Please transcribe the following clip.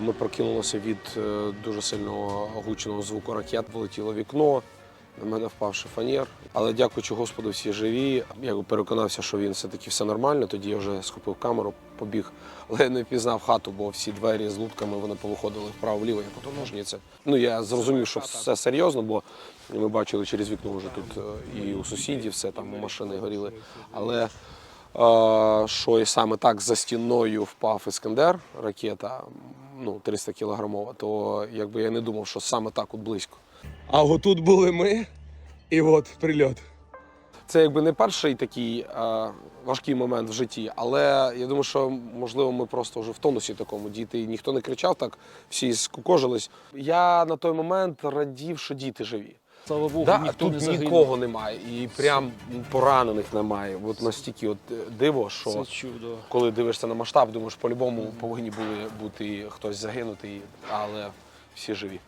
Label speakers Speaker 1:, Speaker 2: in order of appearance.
Speaker 1: Ми прокинулися від е, дуже сильного гучного звуку ракет. Влетіло вікно. На мене впав шифонєр. Але дякуючи Господу, всі живі. Я переконався, що він все-таки все нормально. Тоді я вже схопив камеру, побіг, але я не впізнав хату, бо всі двері з лутками вони повиходили вправо-вліво, як ото ножниці. Ну я зрозумів, що все серйозно, бо ми бачили через вікно вже тут е, і у сусідів все там машини горіли. Але е, що і саме так за стіною впав Іскандер, ракета ну, 300 кілограмова, то якби я не думав, що саме так от близько. А отут були ми, і от прильот. Це якби не перший такий е, важкий момент в житті, але я думаю, що можливо ми просто вже в тонусі такому. Діти ніхто не кричав так, всі скукожились. Я на той момент радів, що діти живі.
Speaker 2: Слава Богу,
Speaker 1: Да,
Speaker 2: ніхто
Speaker 1: тут
Speaker 2: не загинув.
Speaker 1: нікого немає, і прям поранених немає. От настільки от е, диво, що
Speaker 2: Це чудо.
Speaker 1: коли дивишся на масштаб, думаєш, по-любому повинні були бути хтось загинутий, але всі живі.